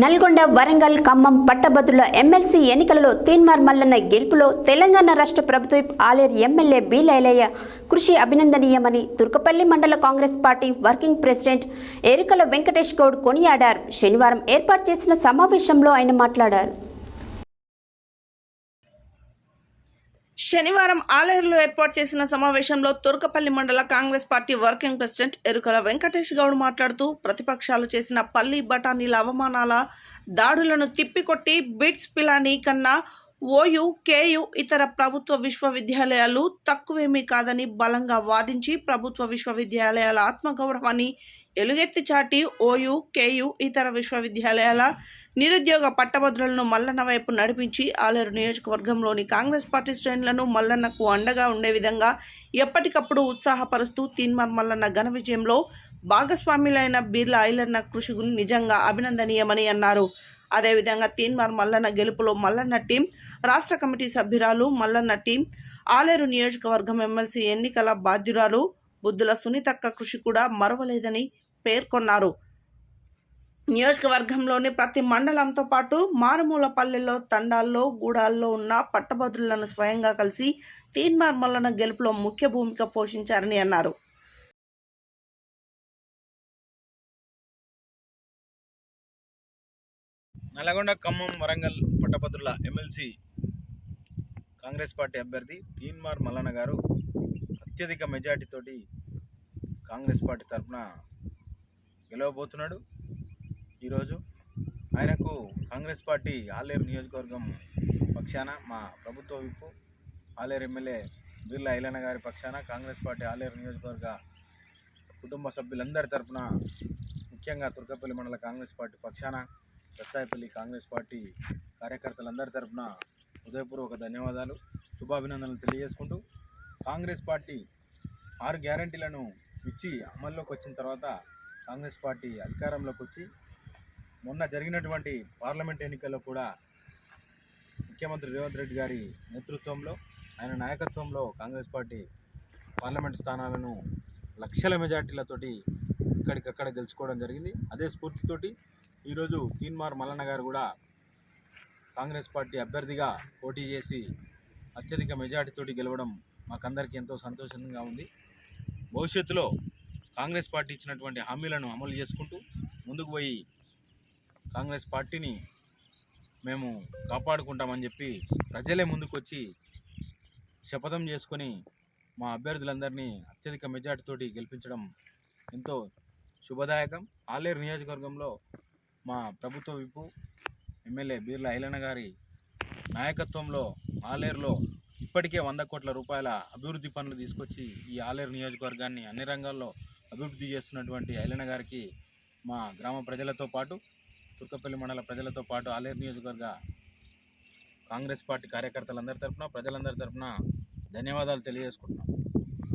నల్గొండ వరంగల్ ఖమ్మం పట్టభద్రుల ఎమ్మెల్సీ ఎన్నికలలో తీన్మార్ మల్లన్న గెలుపులో తెలంగాణ రాష్ట్ర ప్రభుత్వ ఆలేరు ఎమ్మెల్యే బి లైలయ్య కృషి అభినందనీయమని తుర్కపల్లి మండల Congress party working president Erukala Venkatesh Goud కొనియాడారు. శనివారం ఏర్పాటు చేసిన సమావేశంలో ఆయన మాట్లాడారు. శనివారం ఆలేరులో ఏర్పాటు చేసిన సమావేశంలో తుర్కపల్లి మండల Congress party working president Erukala Venkatesh Goud మాట్లాడుతూ ప్రతిపక్షాలు చేసిన పల్లి బఠానీల అవమానాల దాడులను తిప్పికొట్టి బిట్స్ పిలానీ కన్నా ఓయు కేయు ఇతర ప్రభుత్వ విశ్వవిద్యాలయాలు తక్కువేమీ కాదని బలంగా వాదించి ప్రభుత్వ విశ్వవిద్యాలయాల ఆత్మగౌరవాన్ని ఎలుగెత్తి చాటి ఓయు కేయు ఇతర విశ్వవిద్యాలయాల నిరుద్యోగ పట్టభద్రులను మల్లన్న వైపు నడిపించి ఆలేరు నియోజకవర్గంలోని కాంగ్రెస్ పార్టీ శ్రేణులను మల్లన్నకు అండగా ఉండే విధంగా ఎప్పటికప్పుడు ఉత్సాహపరుస్తూ తీన్మార్ మల్లన్న ఘన విజయంలో భాగస్వాములైన బిర్లా ఐలన్న కృషి నిజంగా అభినందనీయమని అన్నారు. అదేవిధంగా తీన్మార్ మల్లన్న గెలుపులో మల్లన్న టీం రాష్ట్ర కమిటీ సభ్యురాలు మల్లన్న టీం ఆలేరు నియోజకవర్గం ఎమ్మెల్సీ ఎన్నికల బాధ్యురాలు బుద్ధుల సునీతక్క కృషి కూడా మరవలేదని పేర్కొన్నారు. నియోజకవర్గంలోని ప్రతి మండలంతో పాటు మారుమూల పల్లెల్లో తండాల్లో గూడాల్లో ఉన్న పట్టభద్రులను స్వయంగా కలిసి తీన్మార్ మల్లన్న గెలుపులో ముఖ్య భూమిక పోషించారని అన్నారు. నల్గొండ ఖమ్మం వరంగల్ పట్టభద్రుల ఎమ్మెల్సీ కాంగ్రెస్ పార్టీ అభ్యర్థి తీన్మార్ మల్లన్న గారు అత్యధిక మెజార్టీతోటి కాంగ్రెస్ పార్టీ తరఫున గెలవబోతున్నాడు. ఈరోజు ఆయనకు కాంగ్రెస్ పార్టీ ఆలేరు నియోజకవర్గం పక్షాన మా ప్రభుత్వ విప్పు ఆలేరు ఎమ్మెల్యే బిర్లా ఐలన్న గారి పక్షాన కాంగ్రెస్ పార్టీ ఆలేరు నియోజకవర్గ కుటుంబ సభ్యులందరి తరఫున ముఖ్యంగా తుర్కపల్లి మండల కాంగ్రెస్ పార్టీ పక్షాన దత్తాయపల్లి కాంగ్రెస్ పార్టీ కార్యకర్తలందరి తరఫున హృదయపూర్వక ధన్యవాదాలు. శుభాభినందనలు తెలియజేసుకుంటూ కాంగ్రెస్ పార్టీ ఆరు గ్యారంటీలను ఇచ్చి అమల్లోకి వచ్చిన తర్వాత కాంగ్రెస్ పార్టీ అధికారంలోకి వచ్చి మొన్న జరిగినటువంటి పార్లమెంట్ ఎన్నికల్లో కూడా ముఖ్యమంత్రి రేవంత్ రెడ్డి గారి నేతృత్వంలో ఆయన నాయకత్వంలో కాంగ్రెస్ పార్టీ పార్లమెంట్ స్థానాలను లక్షల మెజార్టీలతోటి ఇక్కడికక్కడ గెలుచుకోవడం జరిగింది. అదే స్ఫూర్తితోటి ఈరోజు తీన్మార్ మల్లన్న గారు కూడా కాంగ్రెస్ పార్టీ అభ్యర్థిగా పోటీ చేసి అత్యధిక మెజార్టీతోటి గెలవడం మాకందరికీ ఎంతో సంతోషంగా ఉంది. భవిష్యత్తులో కాంగ్రెస్ పార్టీ ఇచ్చినటువంటి హామీలను అమలు చేసుకుంటూ ముందుకు పోయి కాంగ్రెస్ పార్టీని మేము కాపాడుకుంటామని చెప్పి ప్రజలే ముందుకు వచ్చి శపథం చేసుకొని మా అభ్యర్థులందరినీ అత్యధిక మెజార్టీతోటి గెలిపించడం ఎంతో శుభదాయకం. ఆలేరు నియోజకవర్గంలో మా ప్రభుత్వ విప్పు ఎమ్మెల్యే బీర్ల ఐలన్న గారి నాయకత్వంలో ఆలేరులో ఇప్పటికే వంద కోట్ల రూపాయల అభివృద్ధి పనులు తీసుకొచ్చి ఈ ఆలేరు నియోజకవర్గాన్ని అన్ని రంగాల్లో అభివృద్ధి చేస్తున్నటువంటి ఐలన్న గారికి మా గ్రామ ప్రజలతో పాటు తుర్కపల్లి మండల ప్రజలతో పాటు ఆలేరు నియోజకవర్గ కాంగ్రెస్ పార్టీ కార్యకర్తలందరి తరఫున ప్రజలందరి తరఫున ధన్యవాదాలు తెలియజేసుకుంటున్నాం.